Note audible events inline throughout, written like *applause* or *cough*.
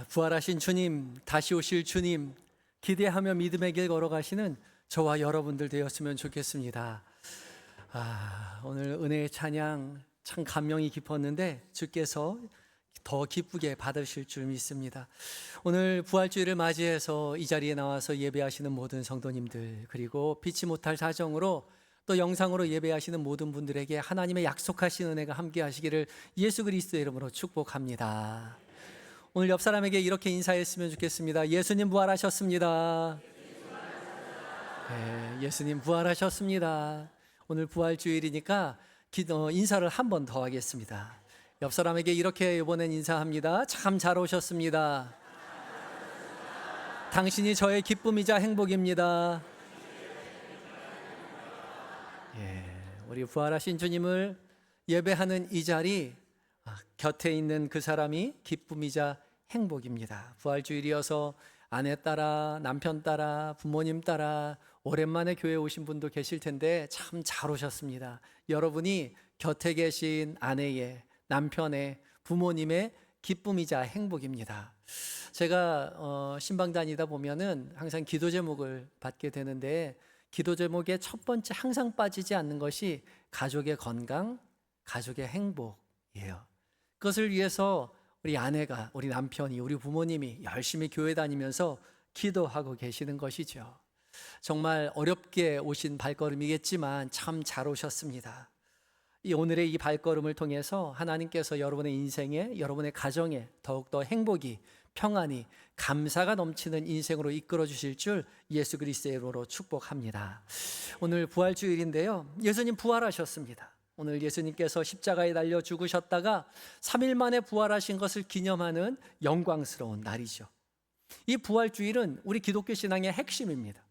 아, 부활하신 주님, 다시 오실 주님, 기대하며 믿음의 길 걸어가시는 저와 여러분들 되었으면 좋겠습니다. 아, 오늘 은혜의 찬양 참 감명이 깊었는데 주께서 더 기쁘게 받으실 줄 믿습니다. 오늘 부활주의를 맞이해서 이 자리에 나와서 예배하시는 모든 성도님들 그리고 피치 못할 사정으로 또 영상으로 예배하시는 모든 분들에게 하나님의 약속하신 은혜가 함께 하시기를 예수 그리스도의 이름으로 축복합니다. 오늘 옆 사람에게 이렇게 인사했으면 좋겠습니다. 예수님 부활하셨습니다. 네, 예수님 부활하셨습니다. 오늘 부활주일이니까 기- 어, 인사를 한 번 더 하겠습니다. 옆 사람에게 이렇게 이번엔 인사합니다. 참 잘 오셨습니다. 당신이 저의 기쁨이자 행복입니다. 예, 우리 부활하신 주님을 예배하는 이 자리 아, 곁에 있는 그 사람이 기쁨이자 행복입니다. 부활주일이어서 아내 따라 남편 따라 부모님 따라 오랜만에 교회 오신 분도 계실 텐데 참 잘 오셨습니다. 여러분이 곁에 계신 아내의 남편의 부모님의 기쁨이자 행복입니다. 제가 어, 신방 다니다 보면은 항상 기도 제목을 받게 되는데 기도 제목의 첫 번째 항상 빠지지 않는 것이 가족의 건강, 가족의 행복이에요. 그것을 위해서 우리 아내가, 우리 남편이, 우리 부모님이 열심히 교회 다니면서 기도하고 계시는 것이죠. 정말 어렵게 오신 발걸음이겠지만 참 잘 오셨습니다. 이 오늘의 이 발걸음을 통해서 하나님께서 여러분의 인생에, 여러분의 가정에 더욱더 행복이, 평안이, 감사가 넘치는 인생으로 이끌어 주실 줄 예수 그리스도의 이름으로 축복합니다. 오늘 부활주일인데요. 예수님 부활하셨습니다. 오늘 예수님께서 십자가에 달려 죽으셨다가 3일 만에 부활하신 것을 기념하는 영광스러운 날이죠. 이 부활주일은 우리 기독교 신앙의 핵심입니다.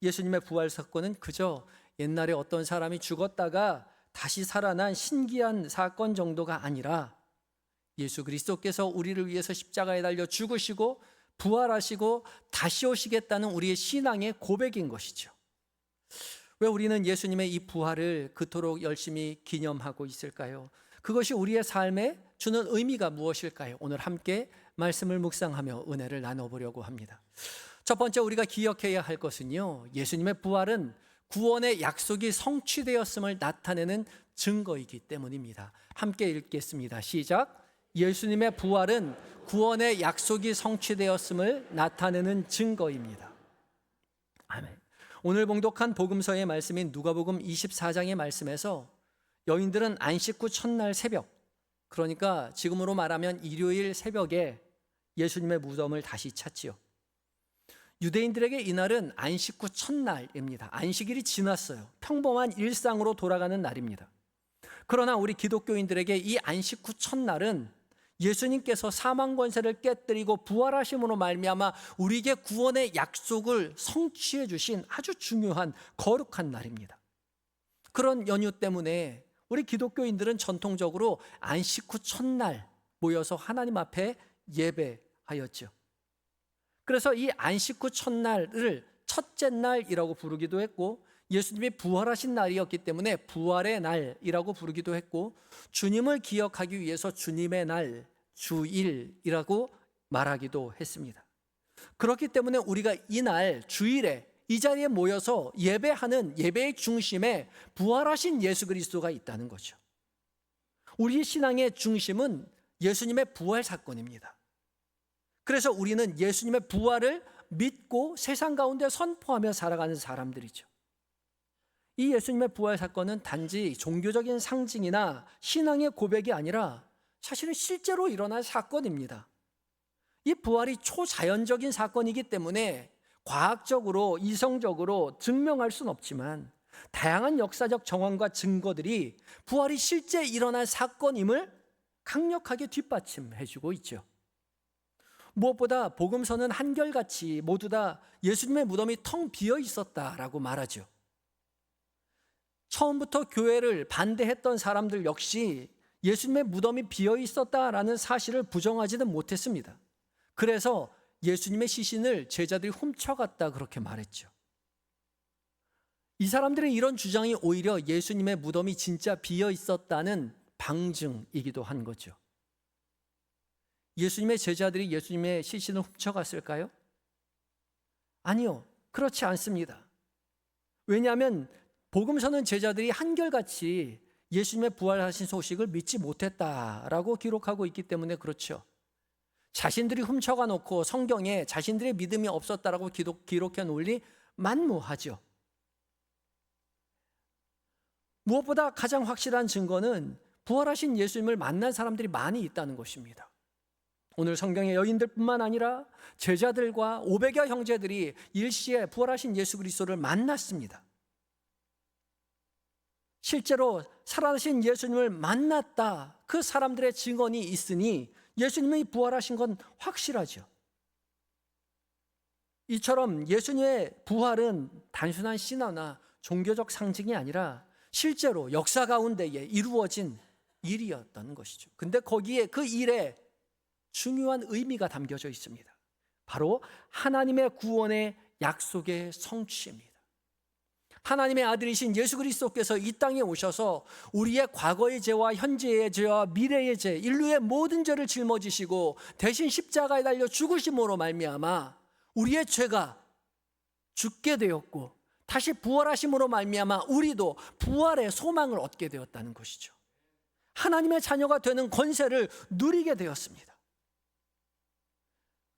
예수님의 부활 사건은 그저 옛날에 어떤 사람이 죽었다가 다시 살아난 신기한 사건 정도가 아니라 예수 그리스도께서 우리를 위해서 십자가에 달려 죽으시고 부활하시고 다시 오시겠다는 우리의 신앙의 고백인 것이죠. 왜 우리는 예수님의 이 부활을 그토록 열심히 기념하고 있을까요? 그것이 우리의 삶에 주는 의미가 무엇일까요? 오늘 함께 말씀을 묵상하며 은혜를 나눠보려고 합니다. 첫 번째 우리가 기억해야 할 것은요. 예수님의 부활은 구원의 약속이 성취되었음을 나타내는 증거이기 때문입니다. 함께 읽겠습니다. 시작. 예수님의 부활은 구원의 약속이 성취되었음을 나타내는 증거입니다. 오늘 봉독한 복음서의 말씀인 누가복음 24장의 말씀에서 여인들은 안식 후 첫날 새벽 그러니까 지금으로 말하면 일요일 새벽에 예수님의 무덤을 다시 찾지요. 유대인들에게 이날은 안식 후 첫날입니다. 안식일이 지났어요. 평범한 일상으로 돌아가는 날입니다. 그러나 우리 기독교인들에게 이 안식 후 첫날은 예수님께서 사망 권세를 깨뜨리고 부활하심으로 말미암아 우리에게 구원의 약속을 성취해 주신 아주 중요한 거룩한 날입니다. 그런 연유 때문에 우리 기독교인들은 전통적으로 안식 후 첫날 모여서 하나님 앞에 예배하였죠. 그래서 이 안식 후 첫날을 첫째 날이라고 부르기도 했고 예수님이 부활하신 날이었기 때문에 부활의 날이라고 부르기도 했고 주님을 기억하기 위해서 주님의 날 주일이라고 말하기도 했습니다. 그렇기 때문에 우리가 이날 주일에 이 자리에 모여서 예배하는 예배의 중심에 부활하신 예수 그리스도가 있다는 거죠. 우리 신앙의 중심은 예수님의 부활 사건입니다. 그래서 우리는 예수님의 부활을 믿고 세상 가운데 선포하며 살아가는 사람들이죠. 이 예수님의 부활 사건은 단지 종교적인 상징이나 신앙의 고백이 아니라 사실은 실제로 일어난 사건입니다. 이 부활이 초자연적인 사건이기 때문에 과학적으로, 이성적으로 증명할 수는 없지만 다양한 역사적 정황과 증거들이 부활이 실제 일어난 사건임을 강력하게 뒷받침해주고 있죠. 무엇보다 복음서는 한결같이 모두 다 예수님의 무덤이 텅 비어 있었다라고 말하죠. 처음부터 교회를 반대했던 사람들 역시 예수님의 무덤이 비어 있었다라는 사실을 부정하지는 못했습니다. 그래서 예수님의 시신을 제자들이 훔쳐갔다 그렇게 말했죠. 이 사람들의 이런 주장이 오히려 예수님의 무덤이 진짜 비어 있었다는 방증이기도 한 거죠. 예수님의 제자들이 예수님의 시신을 훔쳐갔을까요? 아니요. 그렇지 않습니다. 왜냐하면 복음서는 제자들이 한결같이 예수님의 부활하신 소식을 믿지 못했다라고 기록하고 있기 때문에 그렇죠. 자신들이 훔쳐가 놓고 성경에 자신들의 믿음이 없었다라고 기록, 기록해 놓으리 만무하죠. 무엇보다 가장 확실한 증거는 부활하신 예수님을 만난 사람들이 많이 있다는 것입니다. 오늘 성경의 여인들뿐만 아니라 제자들과 500여 형제들이 일시에 부활하신 예수 그리스도를 만났습니다. 실제로 살아나신 예수님을 만났다. 그 사람들의 증언이 있으니 예수님이 부활하신 건 확실하죠. 이처럼 예수님의 부활은 단순한 신화나 종교적 상징이 아니라 실제로 역사 가운데에 이루어진 일이었던 것이죠. 근데 거기에 그 일에 중요한 의미가 담겨져 있습니다. 바로 하나님의 구원의 약속의 성취입니다. 하나님의 아들이신 예수 그리스도께서 이 땅에 오셔서 우리의 과거의 죄와 현재의 죄와 미래의 죄, 인류의 모든 죄를 짊어지시고 대신 십자가에 달려 죽으심으로 말미암아 우리의 죄가 죽게 되었고 다시 부활하심으로 말미암아 우리도 부활의 소망을 얻게 되었다는 것이죠. 하나님의 자녀가 되는 권세를 누리게 되었습니다.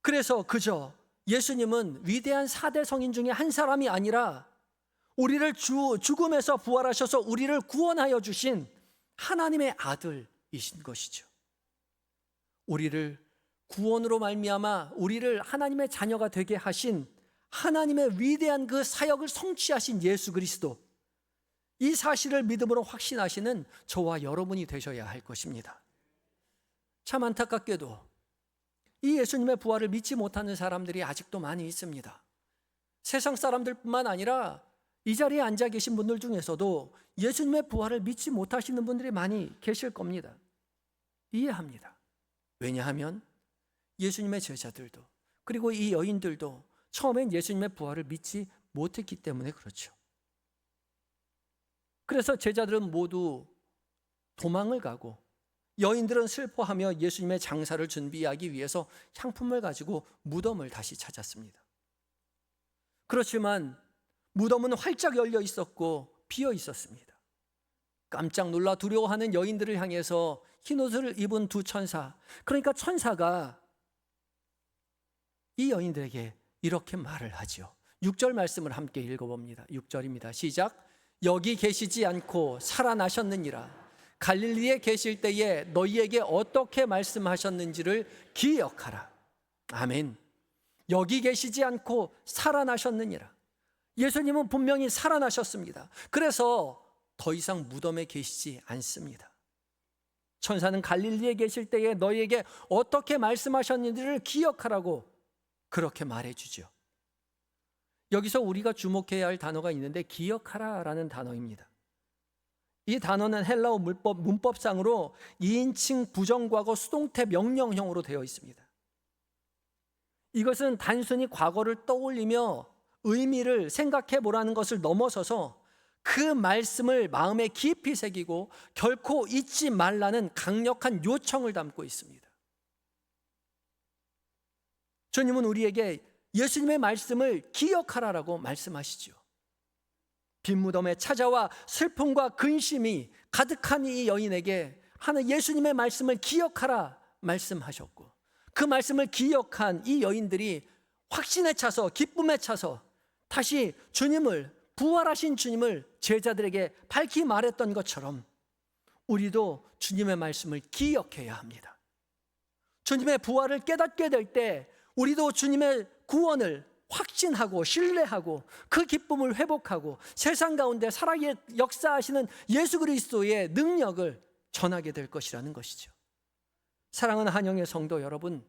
그래서 그저 예수님은 위대한 사대 성인 중에 한 사람이 아니라 우리를 주, 죽음에서 부활하셔서 우리를 구원하여 주신 하나님의 아들이신 것이죠. 우리를 구원으로 말미암아 우리를 하나님의 자녀가 되게 하신 하나님의 위대한 그 사역을 성취하신 예수 그리스도 이 사실을 믿음으로 확신하시는 저와 여러분이 되셔야 할 것입니다. 참 안타깝게도 이 예수님의 부활을 믿지 못하는 사람들이 아직도 많이 있습니다. 세상 사람들뿐만 아니라 이 자리에 앉아 계신 분들 중에서도 예수님의 부활을 믿지 못하시는 분들이 많이 계실 겁니다. 이해합니다. 왜냐하면 예수님의 제자들도 그리고 이 여인들도 처음엔 예수님의 부활을 믿지 못했기 때문에 그렇죠. 그래서 제자들은 모두 도망을 가고 여인들은 슬퍼하며 예수님의 장사를 준비하기 위해서 향품을 가지고 무덤을 다시 찾았습니다. 그렇지만 무덤은 활짝 열려 있었고 비어 있었습니다. 깜짝 놀라 두려워하는 여인들을 향해서 흰 옷을 입은 두 천사, 그러니까 천사가 이 여인들에게 이렇게 말을 하죠. 6절 말씀을 함께 읽어봅니다. 6절입니다. 시작. 여기 계시지 않고 살아나셨느니라. 갈릴리에 계실 때에 너희에게 어떻게 말씀하셨는지를 기억하라. 아멘. 여기 계시지 않고 살아나셨느니라. 예수님은 분명히 살아나셨습니다. 그래서 더 이상 무덤에 계시지 않습니다. 천사는 갈릴리에 계실 때에 너희에게 어떻게 말씀하셨는지를 기억하라고 그렇게 말해 주죠. 여기서 우리가 주목해야 할 단어가 있는데 기억하라라는 단어입니다. 이 단어는 헬라어 문법, 문법상으로 2인칭 부정과거 수동태 명령형으로 되어 있습니다. 이것은 단순히 과거를 떠올리며 의미를 생각해 보라는 것을 넘어서서 그 말씀을 마음에 깊이 새기고 결코 잊지 말라는 강력한 요청을 담고 있습니다. 주님은 우리에게 예수님의 말씀을 기억하라라고 말씀하시죠. 빈 무덤에 찾아와 슬픔과 근심이 가득한 이 여인에게 하는 예수님의 말씀을 기억하라 말씀하셨고 그 말씀을 기억한 이 여인들이 확신에 차서 기쁨에 차서 다시 주님을 부활하신 주님을 제자들에게 밝히 말했던 것처럼 우리도 주님의 말씀을 기억해야 합니다. 주님의 부활을 깨닫게 될 때 우리도 주님의 구원을 확신하고 신뢰하고 그 기쁨을 회복하고 세상 가운데 살아계 역사하시는 예수 그리스도의 능력을 전하게 될 것이라는 것이죠. 사랑하는 한영의 성도 여러분,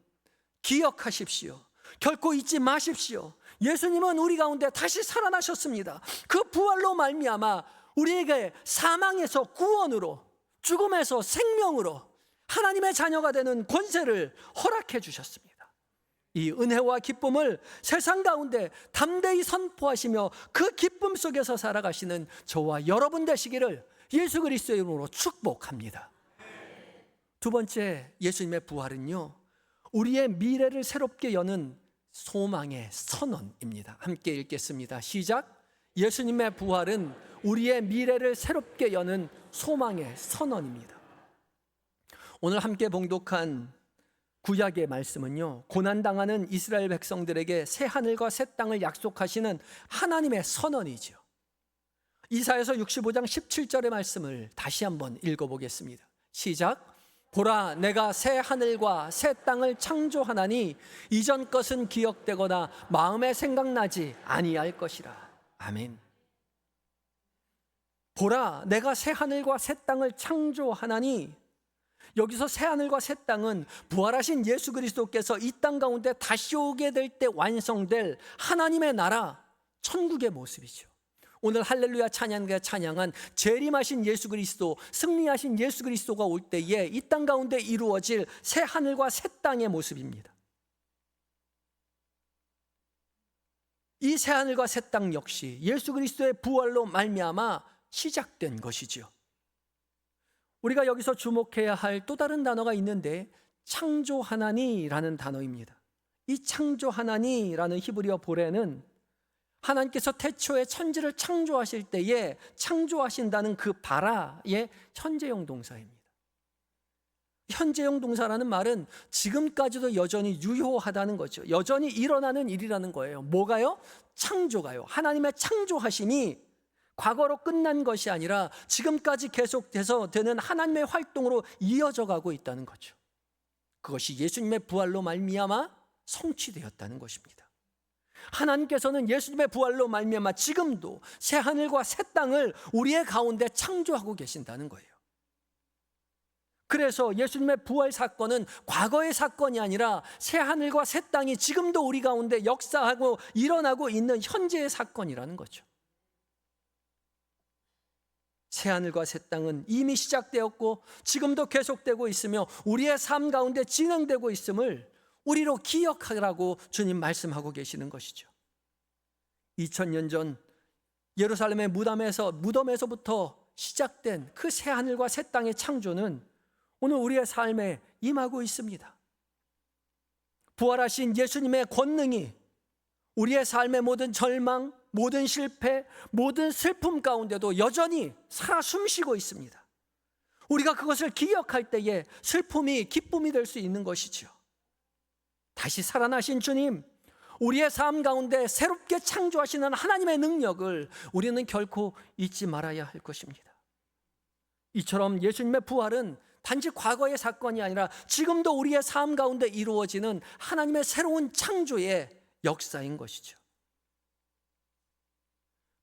기억하십시오. 결코 잊지 마십시오. 예수님은 우리 가운데 다시 살아나셨습니다. 그 부활로 말미암아 우리에게 사망에서 구원으로 죽음에서 생명으로 하나님의 자녀가 되는 권세를 허락해 주셨습니다. 이 은혜와 기쁨을 세상 가운데 담대히 선포하시며 그 기쁨 속에서 살아가시는 저와 여러분 되시기를 예수 그리스도의 이름으로 축복합니다. 두 번째 예수님의 부활은요. 우리의 미래를 새롭게 여는 소망의 선언입니다. 함께 읽겠습니다. 시작. 예수님의 부활은 우리의 미래를 새롭게 여는 소망의 선언입니다. 오늘 함께 봉독한 구약의 말씀은요, 고난당하는 이스라엘 백성들에게 새 하늘과 새 땅을 약속하시는 하나님의 선언이죠. 이사에서 65장 17절의 말씀을 다시 한번 읽어보겠습니다. 시작. 보라, 내가 새 하늘과 새 땅을 창조하나니 이전 것은 기억되거나 마음에 생각나지 아니할 것이라. 아멘. 보라, 내가 새 하늘과 새 땅을 창조하나니 여기서 새 하늘과 새 땅은 부활하신 예수 그리스도께서 이 땅 가운데 다시 오게 될 때 완성될 하나님의 나라, 천국의 모습이죠. 오늘 할렐루야 찬양과 찬양한 재림하신 예수 그리스도, 승리하신 예수 그리스도가 올 때에 이 땅 가운데 이루어질 새 하늘과 새 땅의 모습입니다. 이 새 하늘과 새 땅 역시 예수 그리스도의 부활로 말미암아 시작된 것이지요. 우리가 여기서 주목해야 할 또 다른 단어가 있는데 창조 하나니라는 단어입니다. 이 창조 하나니라는 히브리어 보레는 하나님께서 태초에 천지를 창조하실 때에 창조하신다는 그 바라의 현재형 동사입니다. 현재형 동사라는 말은 지금까지도 여전히 유효하다는 거죠. 여전히 일어나는 일이라는 거예요. 뭐가요? 창조가요. 하나님의 창조하심이 과거로 끝난 것이 아니라 지금까지 계속돼서 되는 하나님의 활동으로 이어져 가고 있다는 거죠. 그것이 예수님의 부활로 말미암아 성취되었다는 것입니다. 하나님께서는 예수님의 부활로 말미암아 지금도 새 하늘과 새 땅을 우리의 가운데 창조하고 계신다는 거예요. 그래서 예수님의 부활 사건은 과거의 사건이 아니라 새 하늘과 새 땅이 지금도 우리 가운데 역사하고 일어나고 있는 현재의 사건이라는 거죠. 새 하늘과 새 땅은 이미 시작되었고 지금도 계속되고 있으며 우리의 삶 가운데 진행되고 있음을 우리로 기억하라고 주님 말씀하고 계시는 것이죠. 2000년 전 예루살렘의 무덤에서 무덤에서부터 시작된 그 새 하늘과 새 땅의 창조는 오늘 우리의 삶에 임하고 있습니다. 부활하신 예수님의 권능이 우리의 삶의 모든 절망, 모든 실패, 모든 슬픔 가운데도 여전히 살아 숨쉬고 있습니다. 우리가 그것을 기억할 때에 슬픔이 기쁨이 될 수 있는 것이죠. 다시 살아나신 주님, 우리의 삶 가운데 새롭게 창조하시는 하나님의 능력을 우리는 결코 잊지 말아야 할 것입니다. 이처럼 예수님의 부활은 단지 과거의 사건이 아니라 지금도 우리의 삶 가운데 이루어지는 하나님의 새로운 창조의 역사인 것이죠.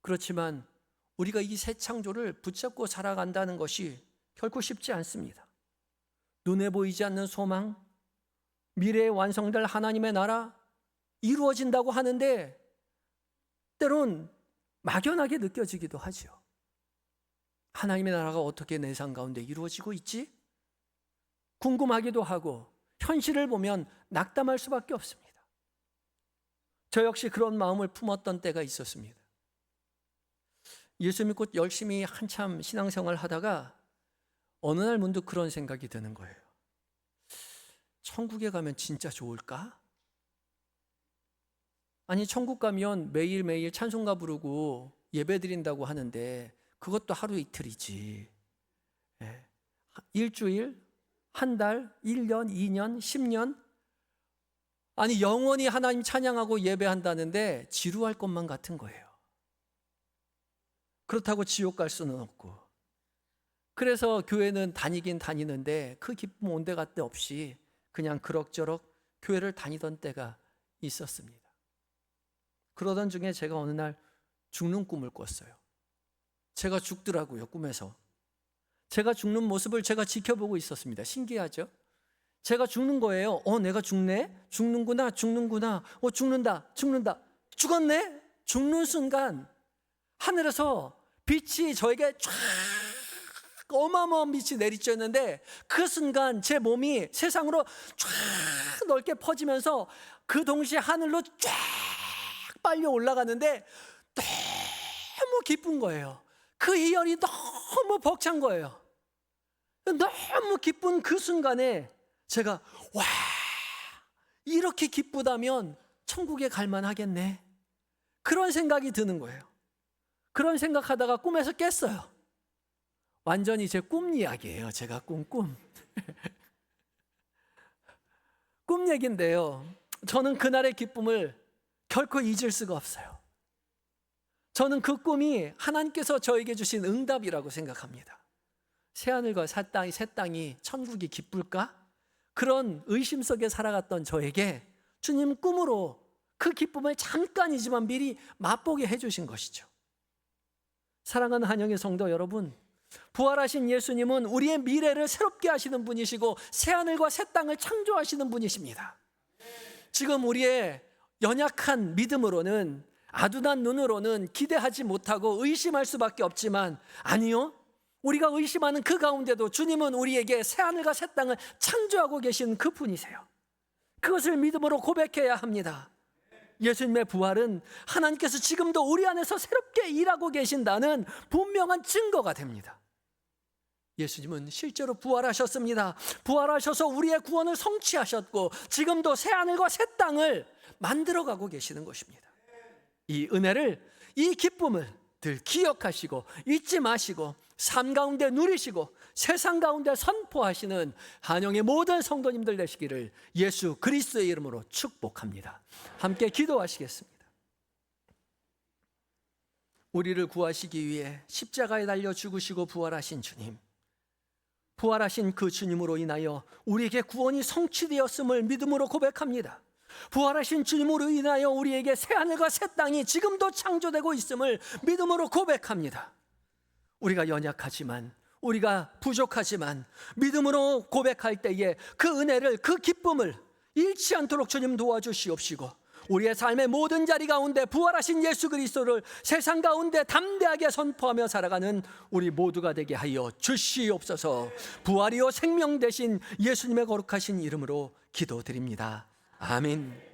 그렇지만 우리가 이 새 창조를 붙잡고 살아간다는 것이 결코 쉽지 않습니다. 눈에 보이지 않는 소망, 미래에 완성될 하나님의 나라 이루어진다고 하는데 때론 막연하게 느껴지기도 하죠. 하나님의 나라가 어떻게 내 삶 가운데 이루어지고 있지? 궁금하기도 하고 현실을 보면 낙담할 수밖에 없습니다. 저 역시 그런 마음을 품었던 때가 있었습니다. 예수 믿고 열심히 한참 신앙생활 하다가 어느 날 문득 그런 생각이 드는 거예요. 천국에 가면 진짜 좋을까? 아니, 천국 가면 매일매일 찬송가 부르고 예배 드린다고 하는데 그것도 하루 이틀이지. 예. 일주일, 한 달, 1년, 2년, 10년. 아니, 영원히 하나님 찬양하고 예배한다는데 지루할 것만 같은 거예요. 그렇다고 지옥 갈 수는 없고. 그래서 교회는 다니긴 다니는데 그 기쁨 온데 갔데 없이 그냥 그럭저럭 교회를 다니던 때가 있었습니다. 그러던 중에 제가 어느 날 죽는 꿈을 꿨어요. 제가 죽더라고요, 꿈에서. 제가 죽는 모습을 제가 지켜보고 있었습니다. 신기하죠? 제가 죽는 거예요. 어, 내가 죽네? 죽는구나, 죽는구나. 어, 죽는다, 죽는다. 죽었네? 죽는 순간 하늘에서 빛이 저에게 쫙 어마어마한 빛이 내리쬐는데 그 순간 제 몸이 세상으로 쫙 넓게 퍼지면서 그 동시에 하늘로 쫙 빨려 올라가는데 너무 기쁜 거예요. 그 이열이 너무 벅찬 거예요. 너무 기쁜 그 순간에 제가 와 이렇게 기쁘다면 천국에 갈 만 하겠네. 그런 생각이 드는 거예요. 그런 생각하다가 꿈에서 깼어요. 완전히 제 꿈 이야기예요. 제가 꾼 꿈. *laughs* 꿈 얘긴데요. 저는 그날의 기쁨을 결코 잊을 수가 없어요. 저는 그 꿈이 하나님께서 저에게 주신 응답이라고 생각합니다. 새하늘과 새 땅이 새 땅이 천국이 기쁠까? 그런 의심 속에 살아갔던 저에게 주님 꿈으로 그 기쁨을 잠깐이지만 미리 맛보게 해주신 것이죠. 사랑하는 한영의 성도 여러분, 부활하신 예수님은 우리의 미래를 새롭게 하시는 분이시고 새하늘과 새 땅을 창조하시는 분이십니다. 지금 우리의 연약한 믿음으로는 아둔한 눈으로는 기대하지 못하고 의심할 수밖에 없지만 아니요. 우리가 의심하는 그 가운데도 주님은 우리에게 새하늘과 새 땅을 창조하고 계신 그 분이세요. 그것을 믿음으로 고백해야 합니다. 예수님의 부활은 하나님께서 지금도 우리 안에서 새롭게 일하고 계신다는 분명한 증거가 됩니다. 예수님은 실제로 부활하셨습니다. 부활하셔서 우리의 구원을 성취하셨고 지금도 새 하늘과 새 땅을 만들어 가고 계시는 것입니다. 이 은혜를 이 기쁨을 늘 기억하시고 잊지 마시고 삶 가운데 누리시고 세상 가운데 선포하시는 한영의 모든 성도님들 되시기를 예수 그리스도의 이름으로 축복합니다. 함께 기도하시겠습니다. 우리를 구하시기 위해 십자가에 달려 죽으시고 부활하신 주님. 부활하신 그 주님으로 인하여 우리에게 구원이 성취되었음을 믿음으로 고백합니다. 부활하신 주님으로 인하여 우리에게 새 하늘과 새 땅이 지금도 창조되고 있음을 믿음으로 고백합니다. 우리가 연약하지만 우리가 부족하지만 믿음으로 고백할 때에 그 은혜를 그 기쁨을 잃지 않도록 주님 도와주시옵시고 우리의 삶의 모든 자리 가운데 부활하신 예수 그리스도를 세상 가운데 담대하게 선포하며 살아가는 우리 모두가 되게 하여 주시옵소서. 부활이요 생명 대신 예수님의 거룩하신 이름으로 기도드립니다. 아멘.